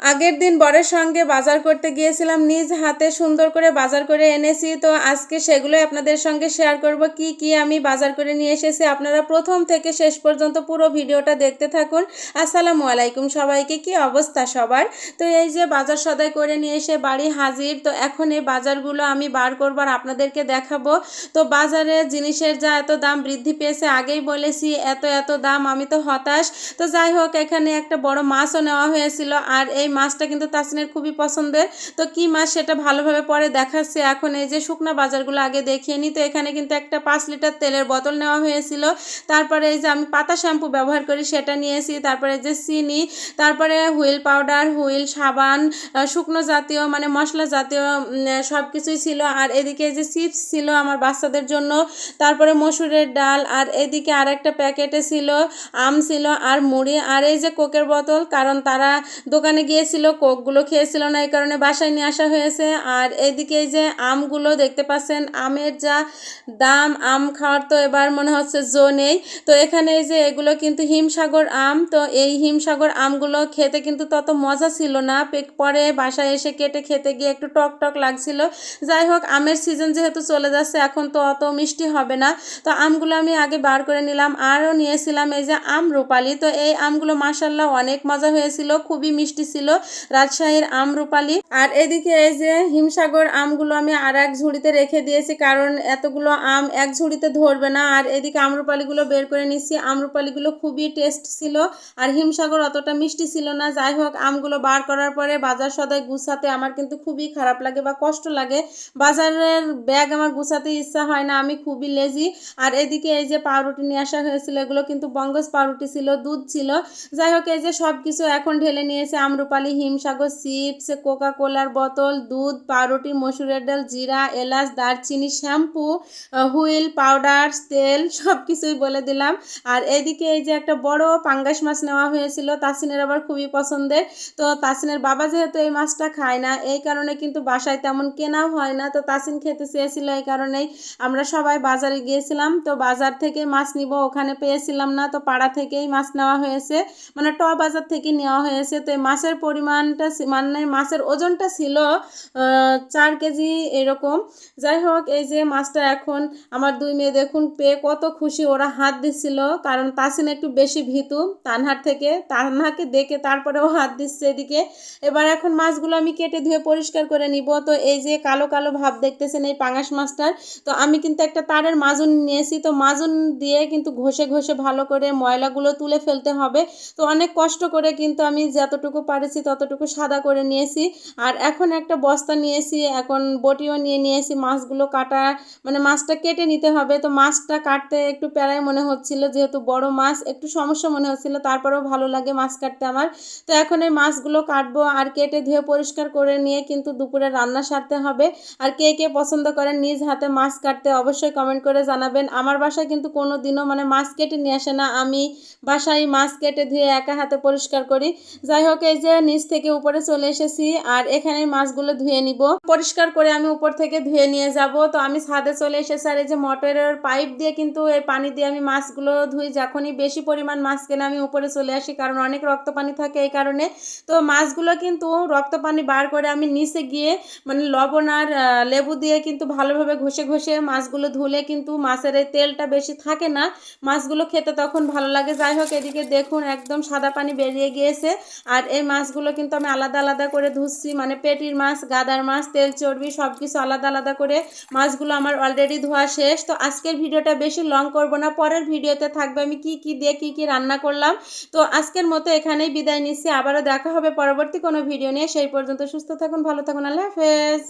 আগের দিন বরের সঙ্গে বাজার করতে গিয়েছিলাম, নিজ হাতে সুন্দর করে বাজার করে এনেছি। তো আজকে সেগুলোই আপনাদের সঙ্গে শেয়ার করব, কি কি আমি বাজার করে নিয়ে এসেছি। আপনারা প্রথম থেকে শেষ পর্যন্ত পুরো ভিডিওটা দেখতে থাকুন। আসসালামু আলাইকুম সবাইকে, কি অবস্থা সবার? তো এই যে বাজার সদাই করে নিয়ে এসে বাড়ি হাজির, তো এখন এই বাজারগুলো আমি বার করবার আপনাদেরকে দেখাবো। তো বাজারে জিনিসের যা এত দাম বৃদ্ধি পেয়েছে, আগেই বলেছি, এত এত দাম, আমি তো হতাশ। তো যাই হোক, এখানে একটা বড় মাছও নেওয়া হয়েছিল। আর এই মাছটা কিন্তু তাসিনের খুবই পছন্দের। তো কি মাছ সেটা ভালোভাবে পরে দেখাচ্ছে। এখন এই যে শুকনা বাজারগুলো আগে দেখিয়ে নিই তো এখানে কিন্তু একটা পাঁচ লিটার তেলের বোতল নেওয়া হয়েছিল। তারপরে এই যে আমি পাতা শ্যাম্পু ব্যবহার করি, সেটা নিয়েছি। তারপরে যে চিনি, তারপরে হুইল পাউডার, হুইল সাবান শুকনো জাতীয় মানে মশলা জাতীয় সব কিছুই ছিল। আর এদিকে যে চিপস ছিল আমার বাচ্চাদের জন্য। তারপরে মসুরের ডাল, আর এদিকে আর একটা প্যাকেটে ছিল, আম ছিল, আর মুড়ি, আর এই যে কোকের বোতল, কারণ তারা দোকানে গিয়েছিল কোকগুলো খেয়েছিল না, এই কারণে বাসায় নিয়ে আসা হয়েছে। আর এইদিকে যে আমগুলো দেখতে পাচ্ছেন, আমের যা দাম, আম খাওয়ার তো এবার মনে হচ্ছে জো নেই। তো এখানে এই যে এগুলো কিন্তু হিমসাগর আম, তো এই হিমসাগর আমগুলো খেতে কিন্তু তত মজা ছিল না। পরে বাসায় এসে কেটে খেতে গিয়ে একটু টক টক লাগছিল। যাই হোক, আমের সিজন যেহেতু চলে যাচ্ছে, এখন তো অত মিষ্টি হবে না। তো আমগুলো আমি আগে বার করে নিলাম, আরও নিয়েছিলাম এই যে আম রূপালি। তো এই আমগুলো মাসাল্লাহ অনেক মজা হয়েছিল, খুবই মিষ্টি ছিল। রাজশাহীর আম রূপালি। আর এদিকে এই যে হিমসাগর আমগুলো আমি আর এক ঝুড়িতে রেখে দিয়েছি, কারণ এতগুলো আম এক ঝুড়িতে ধরবে না। আর এদিকে আমরুপালিগুলো বের করে নিচ্ছি। আমরুপালিগুলো খুবই টেস্ট ছিল আর হিমসাগর অতটা মিষ্টি ছিল না। যাই হোক, আমগুলো বার করার পরে বাজার সদাই গুছাতে আমার কিন্তু খুবই খারাপ লাগে বা কষ্ট লাগে। বাজারের ব্যাগ আমার গুছাতে ইচ্ছা হয় না, আমি খুবই লেজি আর এদিকে এই যে পাউরুটি নিয়ে আসা হয়েছিল, এগুলো কিন্তু বঙ্গজ পাউরুটি ছিল, দুধ ছিল। যাই হোক, এই যে সব কিছু এখন ঢেলে নিয়েছে আমরুপালি হিমসাগর চিপস কোকা কোলার বোতল, দুধ, পাউরুটি, মসুরের ডাল, জিরা, এলাচ, দারচিনি, শ্যাম্পু হুইল পাউডার, তেল সব কিছুই বলে দিলাম। আর এদিকে এই যে একটা বড় পাঙ্গাস মাছ নেওয়া হয়েছিল, তাসিনের আবার খুবই পছন্দের। তো তাসিনের বাবা যেহেতু এই মাছটা খায় না, এই কারণে কিন্তু বাসায় তেমন কেনাও হয় না। তো তাসিন খেতে চেয়েছিল এই কারণেই আমরা সবাই বাজারে গিয়েছিলাম। তো বাজার থেকে মাছ নিব ওখানে পেয়েছিলাম না, তো পাড়া থেকেই মাছ নেওয়া হয়েছে। মানে ট বাজার থেকে নেওয়া হয়েছে। তো এই মাছের পরিমাণটা মানে মাছের ওজনটা ছিল চার কেজি এরকম। যাই হোক, এই যে মাছটা এখন আমার দুই মেয়ে দেখুন পেয়ে কত খুশি, ওরা হাত দিচ্ছিল কারণ তাসিন একটু বেশি ভীতু তানহার থেকে। তানহাকে দেখে তারপরেও হাত দিচ্ছে এদিকে। এবার এখন মাছগুলো আমি কেটে ধুয়ে পরিষ্কার করে নিব। তো এই যে কালো কালো ভাব দেখতেছেন এই পাঙাশ মাছটার, তো আমি কিন্তু একটা তারের মাজুন নিয়েছি। তো মাজুন দিয়ে কিন্তু ঘষে ঘষে ভালো করে ময়লাগুলো তুলে ফেলতে হবে। তো অনেক কষ্ট করে কিন্তু আমি যতটুকু পারেছি ততটুকু সাদা করে নিয়েছি। আর এখন একটা বস্তা নিয়েছি, এখন বটিও নিয়ে নিয়েছি, মাছগুলো কাটা মানে মাছটা কেটে নিতে হবে। তো মাছটা কাটতে একটু প্যারাই মনে হচ্ছিল, যেহেতু বড় মাছ, একটু সমস্যা মনে হচ্ছিল, তারপরেও ভালো লাগে মাছ কাটতে আমার। তো এখন এই মাছগুলো কাটবো আর কেটে ধুয়ে পরিষ্কার করে নিয়ে কিন্তু দুপুরে রান্না সারতে হবে। আর কে কে পছন্দ করেন নিজ হাতে মাছ কাটতে অবশ্যই কমেন্ট করে জানাবেন। আমার বাসায় কিন্তু কোনো দিনও মানে মাছ কেটে নিয়ে আসে না। আমি বাসায় মাছ কেটে ধুয়ে একা হাতে পরিষ্কার করি। যাই হোক, এই যে নিচ থেকে উপরে চলে এসেছি আর এখানে মাছগুলো ধুয়ে নিব। পরিষ্কার করে আমি উপর থেকে ধুয়ে নিয়ে যাব। তো আমি ছাদে চলে এসেছি আর এই যে মোটরের পাইপ দিয়ে কিন্তু এই পানি দিয়ে আমি মাছগুলো ধুই। যখনই বেশি পরিমাণ মাছ কেনে আমি উপরে চলে আসি কারণ অনেক রক্ত পানি থাকে এই কারণে। তো মাছগুলো কিন্তু রক্ত পানি বার করে আমি নিচে গিয়ে মানে লবণ আর লেবু দিয়ে কিন্তু ভালোভাবে ঘষে ঘষে মাছগুলো ধুলে কিন্তু মাছের এই তেলটা বেশি থাকে না। মাছগুলো খেতে তখন ভালো লাগে। যাই হোক, এদিকে দেখুন একদম সাদা পানি বেরিয়ে গিয়েছে। আর এই মাছগুলো কিন্তু আমি আলাদা আলাদা করে ধুচ্ছি মানে পেটির মাছ, গাদার মাছ, তেল, চর্বি সব কিছু আলাদা আলাদা করে মাছগুলো আমার অলরেডি ধোয়া শেষ। তো আজকের ভিডিওটা বেশি লং করব না, পরের ভিডিওতে থাকবে আমি কি কি দিয়ে কি কি রান্না করলাম। তো আজকের মতো এখানেই বিদায় নিচ্ছি, আবারও দেখা হবে পরবর্তী কোনো ভিডিও নিয়ে, সেই পর্যন্ত সুস্থ থাকুন, ভালো থাকুন, আল্লাহ হাফেজ।